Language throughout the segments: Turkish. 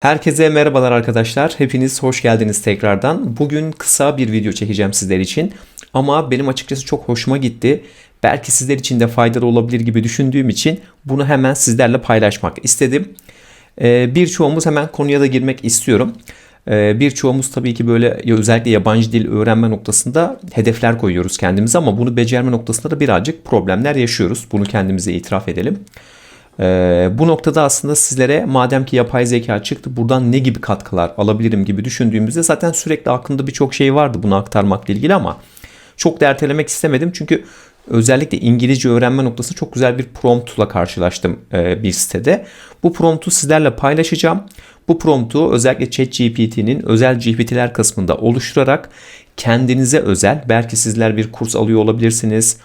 Herkese merhabalar arkadaşlar. Hepiniz hoş geldiniz tekrardan. Bugün kısa bir video çekeceğim sizler için. Ama benim açıkçası çok hoşuma gitti. Belki sizler için de faydalı olabilir gibi düşündüğüm için bunu hemen sizlerle paylaşmak istedim. Ee, birçoğumuz hemen konuya da girmek istiyorum. Ee, birçoğumuz tabii ki böyle özellikle yabancı dil öğrenme noktasında hedefler koyuyoruz kendimize ama bunu becerme noktasında da birazcık problemler yaşıyoruz. Bunu kendimize itiraf edelim. Ee, bu noktada aslında sizlere madem ki yapay zeka çıktı buradan ne gibi katkılar alabilirim gibi düşündüğümüzde zaten sürekli aklımda birçok şey vardı bunu aktarmakla ilgili ama çok da ertelemek istemedim çünkü özellikle İngilizce öğrenme noktası çok güzel bir promptla karşılaştım e, bir sitede. Bu promptu sizlerle paylaşacağım. Bu promptu özellikle ChatGPT'nin özel GPT'ler kısmında oluşturarak kendinize özel belki sizler bir kurs alıyor olabilirsiniz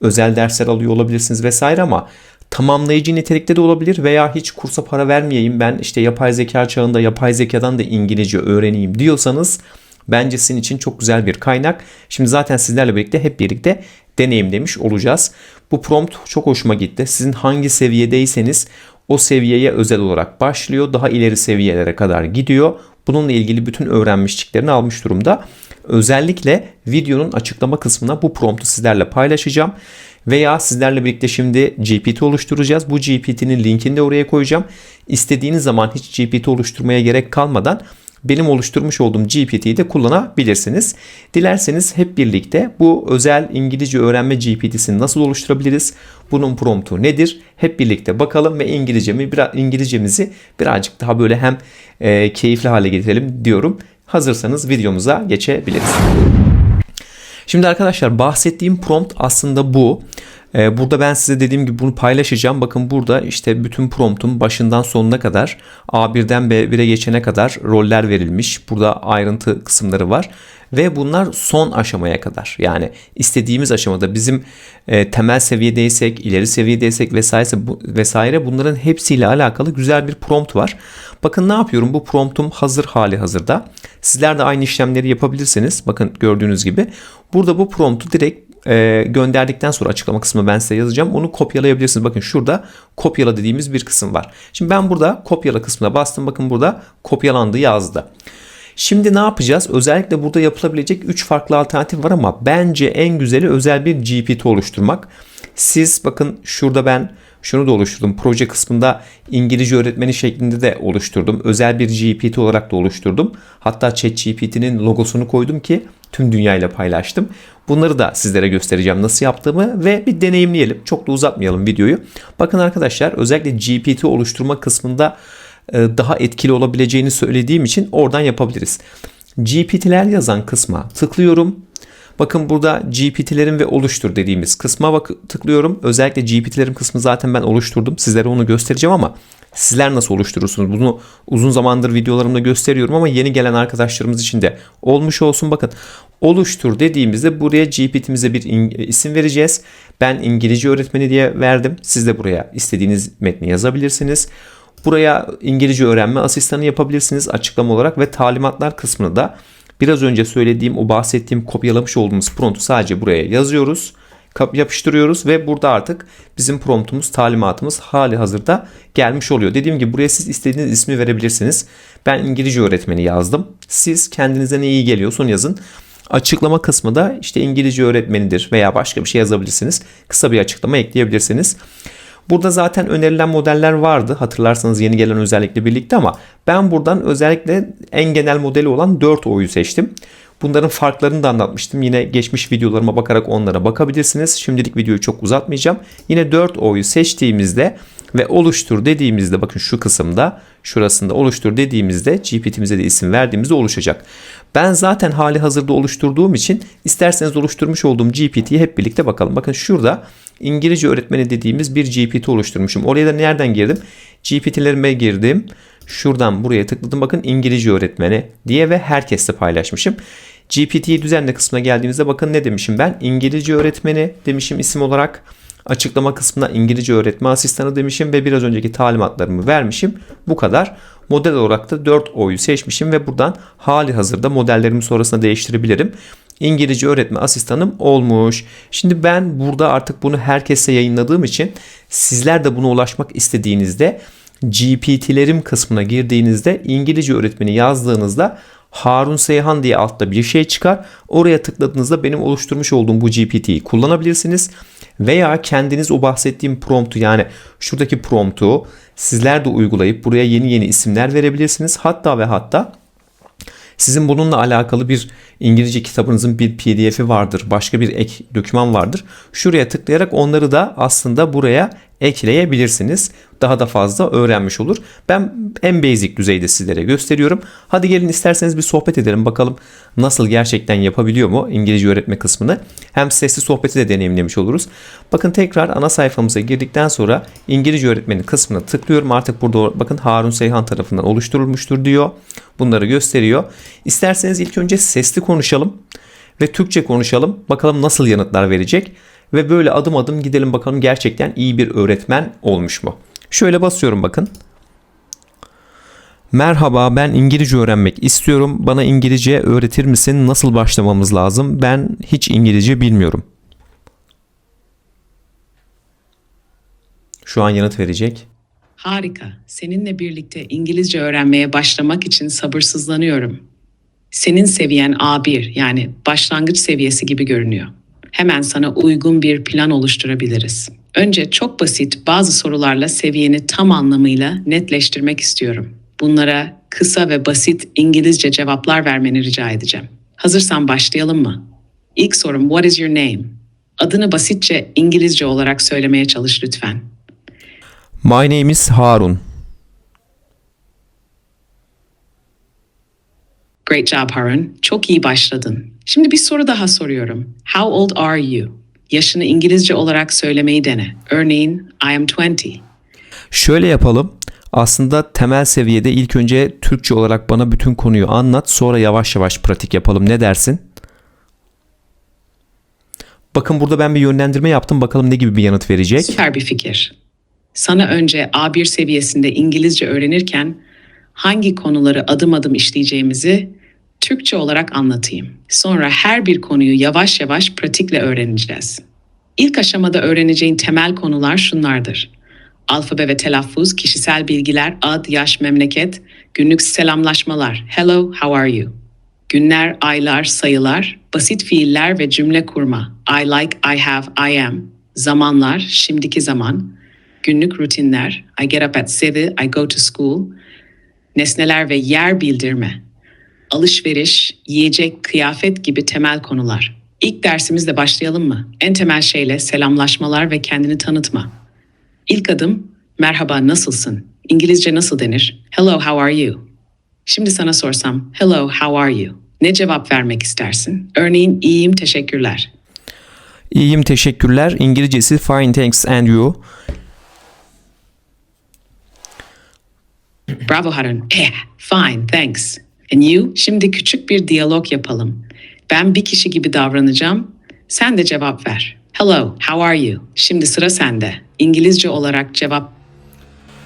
özel dersler alıyor olabilirsiniz vesaire ama tamamlayıcı nitelikte de olabilir veya hiç kursa para vermeyeyim ben işte yapay zeka çağında yapay zekadan da İngilizce öğreneyim diyorsanız bence sizin için çok güzel bir kaynak. Şimdi zaten sizlerle birlikte hep birlikte deneyimlemiş olacağız. Bu prompt çok hoşuma gitti. Sizin hangi seviyedeyseniz o seviyeye özel olarak başlıyor. Daha ileri seviyelere kadar gidiyor. Bununla ilgili bütün öğrenmişliklerini almış durumda. Özellikle videonun açıklama kısmına bu promptu sizlerle paylaşacağım. Veya sizlerle birlikte şimdi GPT oluşturacağız. Bu GPT'nin linkini de oraya koyacağım. İstediğiniz zaman hiç GPT oluşturmaya gerek kalmadan benim oluşturmuş olduğum GPT'yi de kullanabilirsiniz. Dilerseniz hep birlikte bu özel İngilizce öğrenme GPT'sini nasıl oluşturabiliriz? Bunun promptu nedir? Hep birlikte bakalım ve İngilizcemi, İngilizcemizi birazcık daha böyle hem e, keyifli hale getirelim diyorum. Hazırsanız videomuza geçebiliriz. Şimdi arkadaşlar bahsettiğim prompt aslında bu. Ee, burada ben size dediğim gibi bunu paylaşacağım. Bakın burada işte bütün promptun başından sonuna kadar A1'den B1'e geçene kadar roller verilmiş. Burada ayrıntı kısımları var. Ve bunlar son aşamaya kadar. Yani istediğimiz aşamada bizim e, temel seviyedeysek, ileri seviyedeysek vesaire, vesaire bunların hepsiyle alakalı güzel bir prompt var. Bakın ne yapıyorum? Bu promptum hazır hali hazırda. Sizler de aynı işlemleri yapabilirsiniz. Bakın gördüğünüz gibi. Burada bu promptu direkt e, gönderdikten sonra açıklama kısmı ben size yazacağım. Onu kopyalayabilirsiniz. Bakın şurada kopyala dediğimiz bir kısım var. Şimdi ben burada kopyala kısmına bastım. Bakın burada kopyalandı yazdı. Şimdi ne yapacağız? Özellikle burada yapılabilecek 3 farklı alternatif var ama bence en güzeli özel bir GPT oluşturmak. Siz bakın şurada ben şunu da oluşturdum. Proje kısmında İngilizce öğretmeni şeklinde de oluşturdum. Özel bir GPT olarak da oluşturdum. Hatta ChatGPT'nin logosunu koydum ki tüm dünyayla paylaştım. Bunları da sizlere göstereceğim nasıl yaptığımı ve bir deneyimleyelim. Çok da uzatmayalım videoyu. Bakın arkadaşlar özellikle GPT oluşturma kısmında e, daha etkili olabileceğini söylediğim için oradan yapabiliriz. GPT'ler yazan kısma tıklıyorum. Bakın burada GPT'lerin ve oluştur dediğimiz kısma bak tıklıyorum. Özellikle GPT'lerin kısmı zaten ben oluşturdum. Sizlere onu göstereceğim ama sizler nasıl oluşturursunuz? Bunu uzun zamandır videolarımda gösteriyorum ama yeni gelen arkadaşlarımız için de olmuş olsun. Bakın oluştur dediğimizde buraya GPT'mize bir isim vereceğiz. Ben İngilizce öğretmeni diye verdim. Siz de buraya istediğiniz metni yazabilirsiniz. Buraya İngilizce öğrenme asistanı yapabilirsiniz açıklama olarak ve talimatlar kısmını da biraz önce söylediğim o bahsettiğim kopyalamış olduğumuz promptu sadece buraya yazıyoruz. Yapıştırıyoruz ve burada artık bizim promptumuz, talimatımız hali hazırda gelmiş oluyor. Dediğim gibi buraya siz istediğiniz ismi verebilirsiniz. Ben İngilizce öğretmeni yazdım. Siz kendinize ne iyi geliyorsa onu yazın. Açıklama kısmı da işte İngilizce öğretmenidir veya başka bir şey yazabilirsiniz. Kısa bir açıklama ekleyebilirsiniz. Burada zaten önerilen modeller vardı. Hatırlarsanız yeni gelen özellikle birlikte ama ben buradan özellikle en genel modeli olan 4O'yu seçtim. Bunların farklarını da anlatmıştım. Yine geçmiş videolarıma bakarak onlara bakabilirsiniz. Şimdilik videoyu çok uzatmayacağım. Yine 4O'yu seçtiğimizde ve oluştur dediğimizde bakın şu kısımda şurasında oluştur dediğimizde GPT'mize de isim verdiğimizde oluşacak. Ben zaten hali hazırda oluşturduğum için isterseniz oluşturmuş olduğum GPT'yi hep birlikte bakalım. Bakın şurada İngilizce öğretmeni dediğimiz bir GPT oluşturmuşum. Oraya da nereden girdim? GPT'lerime girdim. Şuradan buraya tıkladım. Bakın İngilizce öğretmeni diye ve herkesle paylaşmışım. GPT'yi düzenle kısmına geldiğimizde bakın ne demişim ben? İngilizce öğretmeni demişim isim olarak. Açıklama kısmına İngilizce öğretme asistanı demişim ve biraz önceki talimatlarımı vermişim. Bu kadar. Model olarak da 4 O'yu seçmişim ve buradan hali hazırda modellerimi sonrasında değiştirebilirim. İngilizce öğretme asistanım olmuş. Şimdi ben burada artık bunu herkese yayınladığım için sizler de buna ulaşmak istediğinizde GPT'lerim kısmına girdiğinizde İngilizce öğretmeni yazdığınızda Harun Seyhan diye altta bir şey çıkar. Oraya tıkladığınızda benim oluşturmuş olduğum bu GPT'yi kullanabilirsiniz. Veya kendiniz o bahsettiğim promptu yani şuradaki promptu sizler de uygulayıp buraya yeni yeni isimler verebilirsiniz. Hatta ve hatta sizin bununla alakalı bir İngilizce kitabınızın bir PDF'i vardır. Başka bir ek doküman vardır. Şuraya tıklayarak onları da aslında buraya ekleyebilirsiniz. Daha da fazla öğrenmiş olur. Ben en basic düzeyde sizlere gösteriyorum. Hadi gelin isterseniz bir sohbet edelim. Bakalım nasıl gerçekten yapabiliyor mu İngilizce öğretme kısmını. Hem sesli sohbeti de deneyimlemiş oluruz. Bakın tekrar ana sayfamıza girdikten sonra İngilizce öğretmeni kısmına tıklıyorum. Artık burada bakın Harun Seyhan tarafından oluşturulmuştur diyor. Bunları gösteriyor. İsterseniz ilk önce sesli konuşalım ve Türkçe konuşalım. Bakalım nasıl yanıtlar verecek ve böyle adım adım gidelim bakalım gerçekten iyi bir öğretmen olmuş mu? Şöyle basıyorum bakın. Merhaba ben İngilizce öğrenmek istiyorum. Bana İngilizce öğretir misin? Nasıl başlamamız lazım? Ben hiç İngilizce bilmiyorum. Şu an yanıt verecek. Harika. Seninle birlikte İngilizce öğrenmeye başlamak için sabırsızlanıyorum. Senin seviyen A1 yani başlangıç seviyesi gibi görünüyor. Hemen sana uygun bir plan oluşturabiliriz. Önce çok basit bazı sorularla seviyeni tam anlamıyla netleştirmek istiyorum. Bunlara kısa ve basit İngilizce cevaplar vermeni rica edeceğim. Hazırsan başlayalım mı? İlk sorum What is your name? Adını basitçe İngilizce olarak söylemeye çalış lütfen. My name is Harun. Great job Harun. Çok iyi başladın. Şimdi bir soru daha soruyorum. How old are you? Yaşını İngilizce olarak söylemeyi dene. Örneğin I am 20. Şöyle yapalım. Aslında temel seviyede ilk önce Türkçe olarak bana bütün konuyu anlat. Sonra yavaş yavaş pratik yapalım. Ne dersin? Bakın burada ben bir yönlendirme yaptım. Bakalım ne gibi bir yanıt verecek. Süper bir fikir. Sana önce A1 seviyesinde İngilizce öğrenirken hangi konuları adım adım işleyeceğimizi Türkçe olarak anlatayım. Sonra her bir konuyu yavaş yavaş pratikle öğreneceğiz. İlk aşamada öğreneceğin temel konular şunlardır. Alfabe ve telaffuz, kişisel bilgiler, ad, yaş, memleket, günlük selamlaşmalar. Hello, how are you? Günler, aylar, sayılar, basit fiiller ve cümle kurma. I like, I have, I am. Zamanlar, şimdiki zaman. Günlük rutinler. I get up at 7, I go to school. Nesneler ve yer bildirme. Alışveriş, yiyecek, kıyafet gibi temel konular. İlk dersimizle başlayalım mı? En temel şeyle selamlaşmalar ve kendini tanıtma. İlk adım merhaba nasılsın? İngilizce nasıl denir? Hello how are you? Şimdi sana sorsam hello how are you? Ne cevap vermek istersin? Örneğin iyiyim teşekkürler. İyiyim teşekkürler. İngilizcesi fine thanks and you. Bravo Harun. Eh, fine thanks. And you? Şimdi küçük bir diyalog yapalım. Ben bir kişi gibi davranacağım. Sen de cevap ver. Hello, how are you? Şimdi sıra sende. İngilizce olarak cevap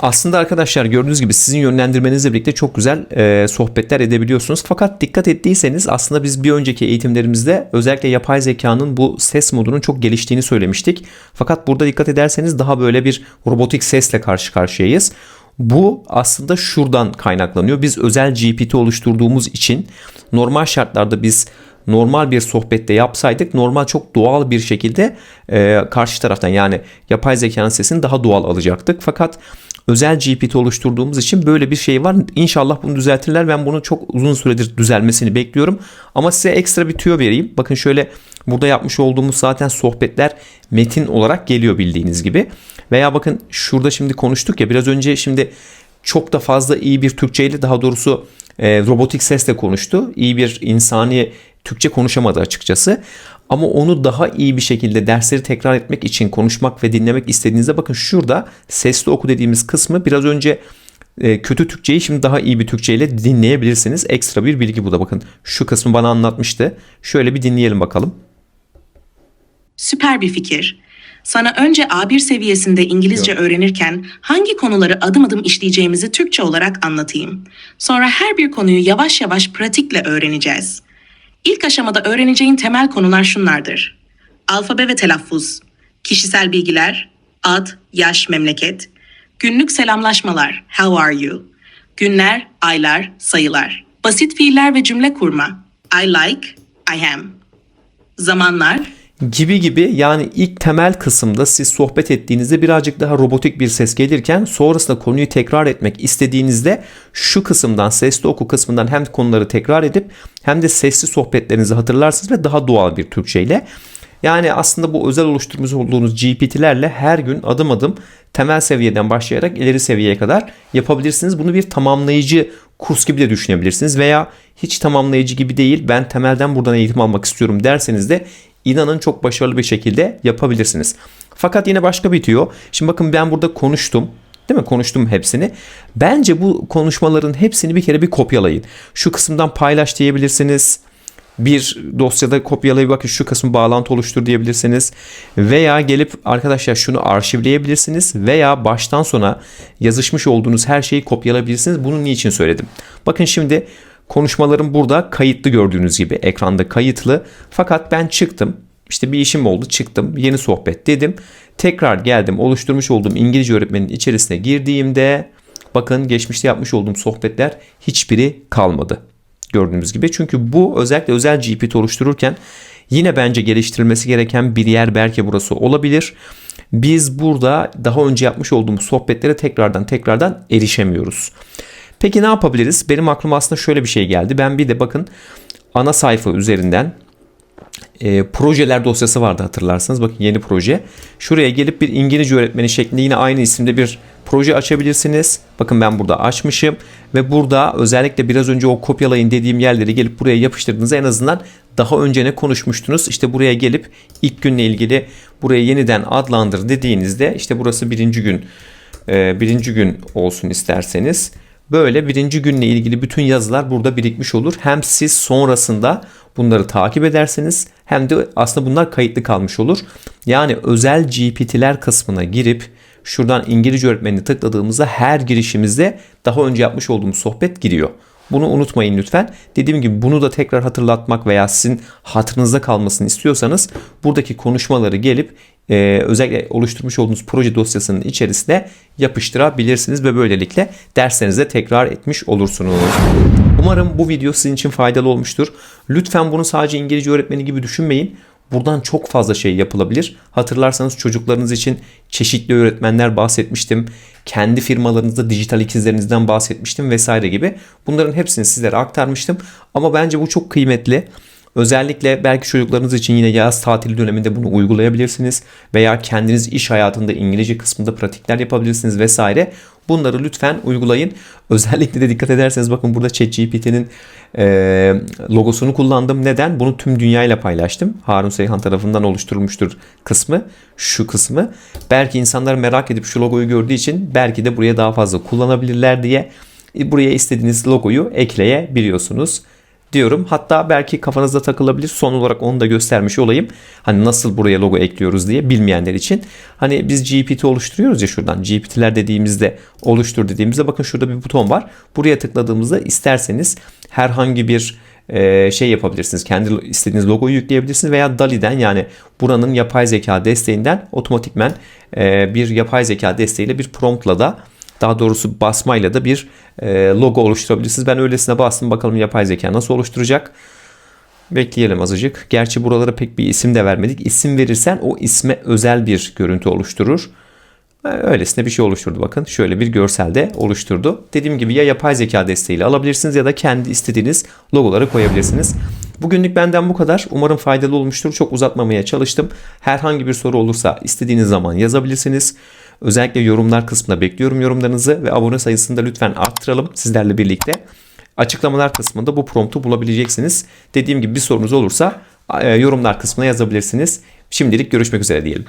Aslında arkadaşlar gördüğünüz gibi sizin yönlendirmenizle birlikte çok güzel e, sohbetler edebiliyorsunuz. Fakat dikkat ettiyseniz aslında biz bir önceki eğitimlerimizde özellikle yapay zekanın bu ses modunun çok geliştiğini söylemiştik. Fakat burada dikkat ederseniz daha böyle bir robotik sesle karşı karşıyayız. Bu aslında şuradan kaynaklanıyor. Biz özel GPT oluşturduğumuz için normal şartlarda biz normal bir sohbette yapsaydık normal çok doğal bir şekilde e, karşı taraftan yani yapay zekanın sesini daha doğal alacaktık. Fakat özel GPT oluşturduğumuz için böyle bir şey var. İnşallah bunu düzeltirler. Ben bunu çok uzun süredir düzelmesini bekliyorum. Ama size ekstra bir tüyo vereyim. Bakın şöyle burada yapmış olduğumuz zaten sohbetler metin olarak geliyor bildiğiniz gibi. Veya bakın şurada şimdi konuştuk ya biraz önce şimdi çok da fazla iyi bir Türkçe ile daha doğrusu e, robotik sesle konuştu. İyi bir insani Türkçe konuşamadı açıkçası. Ama onu daha iyi bir şekilde dersleri tekrar etmek için konuşmak ve dinlemek istediğinizde bakın şurada sesli oku dediğimiz kısmı biraz önce e, kötü Türkçeyi şimdi daha iyi bir Türkçe ile dinleyebilirsiniz. Ekstra bir bilgi bu da bakın. Şu kısmı bana anlatmıştı. Şöyle bir dinleyelim bakalım. Süper bir fikir. Sana önce A1 seviyesinde İngilizce öğrenirken hangi konuları adım adım işleyeceğimizi Türkçe olarak anlatayım. Sonra her bir konuyu yavaş yavaş pratikle öğreneceğiz. İlk aşamada öğreneceğin temel konular şunlardır. Alfabe ve telaffuz, kişisel bilgiler, ad, yaş, memleket, Günlük selamlaşmalar. How are you? Günler, aylar, sayılar. Basit fiiller ve cümle kurma. I like, I am. Zamanlar, gibi gibi yani ilk temel kısımda siz sohbet ettiğinizde birazcık daha robotik bir ses gelirken sonrasında konuyu tekrar etmek istediğinizde şu kısımdan sesli oku kısmından hem konuları tekrar edip hem de sesli sohbetlerinizi hatırlarsınız ve daha doğal bir Türkçeyle. Yani aslında bu özel oluşturmuş olduğunuz GPT'lerle her gün adım adım temel seviyeden başlayarak ileri seviyeye kadar yapabilirsiniz. Bunu bir tamamlayıcı kurs gibi de düşünebilirsiniz veya hiç tamamlayıcı gibi değil ben temelden buradan eğitim almak istiyorum derseniz de inanın çok başarılı bir şekilde yapabilirsiniz. Fakat yine başka bitiyor. Şimdi bakın ben burada konuştum. Değil mi? Konuştum hepsini. Bence bu konuşmaların hepsini bir kere bir kopyalayın. Şu kısımdan paylaş diyebilirsiniz. Bir dosyada kopyalayıp bakın şu kısmı bağlantı oluştur diyebilirsiniz. Veya gelip arkadaşlar şunu arşivleyebilirsiniz. Veya baştan sona yazışmış olduğunuz her şeyi kopyalayabilirsiniz. Bunu niçin söyledim? Bakın şimdi Konuşmalarım burada kayıtlı gördüğünüz gibi ekranda kayıtlı. Fakat ben çıktım. İşte bir işim oldu çıktım yeni sohbet dedim. Tekrar geldim oluşturmuş olduğum İngilizce öğretmenin içerisine girdiğimde bakın geçmişte yapmış olduğum sohbetler hiçbiri kalmadı. Gördüğünüz gibi çünkü bu özellikle özel GPT oluştururken yine bence geliştirilmesi gereken bir yer belki burası olabilir. Biz burada daha önce yapmış olduğumuz sohbetlere tekrardan tekrardan erişemiyoruz. Peki ne yapabiliriz? Benim aklıma aslında şöyle bir şey geldi. Ben bir de bakın ana sayfa üzerinden e, projeler dosyası vardı hatırlarsanız. Bakın yeni proje. Şuraya gelip bir İngilizce öğretmeni şeklinde yine aynı isimde bir proje açabilirsiniz. Bakın ben burada açmışım ve burada özellikle biraz önce o kopyalayın dediğim yerleri gelip buraya yapıştırdığınızda en azından daha önce ne konuşmuştunuz? İşte buraya gelip ilk günle ilgili buraya yeniden adlandır dediğinizde işte burası birinci gün e, birinci gün olsun isterseniz Böyle birinci günle ilgili bütün yazılar burada birikmiş olur. Hem siz sonrasında bunları takip ederseniz hem de aslında bunlar kayıtlı kalmış olur. Yani özel GPT'ler kısmına girip şuradan İngilizce öğretmenini tıkladığımızda her girişimizde daha önce yapmış olduğumuz sohbet giriyor. Bunu unutmayın lütfen. Dediğim gibi bunu da tekrar hatırlatmak veya sizin hatırınızda kalmasını istiyorsanız buradaki konuşmaları gelip e, özellikle oluşturmuş olduğunuz proje dosyasının içerisine yapıştırabilirsiniz ve böylelikle derslerinizde tekrar etmiş olursunuz. Umarım bu video sizin için faydalı olmuştur. Lütfen bunu sadece İngilizce öğretmeni gibi düşünmeyin. Buradan çok fazla şey yapılabilir. Hatırlarsanız çocuklarınız için çeşitli öğretmenler bahsetmiştim. Kendi firmalarınızda dijital ikizlerinizden bahsetmiştim vesaire gibi. Bunların hepsini sizlere aktarmıştım. Ama bence bu çok kıymetli. Özellikle belki çocuklarınız için yine yaz tatili döneminde bunu uygulayabilirsiniz veya kendiniz iş hayatında İngilizce kısmında pratikler yapabilirsiniz vesaire. Bunları lütfen uygulayın. Özellikle de dikkat ederseniz bakın burada ChatGPT'nin e, logosunu kullandım. Neden? Bunu tüm dünyayla paylaştım. Harun Seyhan tarafından oluşturulmuştur kısmı. Şu kısmı. Belki insanlar merak edip şu logoyu gördüğü için belki de buraya daha fazla kullanabilirler diye buraya istediğiniz logoyu ekleyebiliyorsunuz diyorum. Hatta belki kafanızda takılabilir. Son olarak onu da göstermiş olayım. Hani nasıl buraya logo ekliyoruz diye bilmeyenler için. Hani biz GPT oluşturuyoruz ya şuradan. GPT'ler dediğimizde oluştur dediğimizde bakın şurada bir buton var. Buraya tıkladığımızda isterseniz herhangi bir e, şey yapabilirsiniz. Kendi istediğiniz logoyu yükleyebilirsiniz veya DALI'den yani buranın yapay zeka desteğinden otomatikmen e, bir yapay zeka desteğiyle bir promptla da daha doğrusu basmayla da bir e, logo oluşturabilirsiniz. Ben öylesine bastım bakalım yapay zeka nasıl oluşturacak. Bekleyelim azıcık. Gerçi buralara pek bir isim de vermedik. İsim verirsen o isme özel bir görüntü oluşturur. E, öylesine bir şey oluşturdu bakın. Şöyle bir görselde oluşturdu. Dediğim gibi ya yapay zeka desteğiyle alabilirsiniz ya da kendi istediğiniz logoları koyabilirsiniz. Bugünlük benden bu kadar. Umarım faydalı olmuştur. Çok uzatmamaya çalıştım. Herhangi bir soru olursa istediğiniz zaman yazabilirsiniz. Özellikle yorumlar kısmında bekliyorum yorumlarınızı ve abone sayısını da lütfen arttıralım sizlerle birlikte. Açıklamalar kısmında bu promptu bulabileceksiniz. Dediğim gibi bir sorunuz olursa e, yorumlar kısmına yazabilirsiniz. Şimdilik görüşmek üzere diyelim.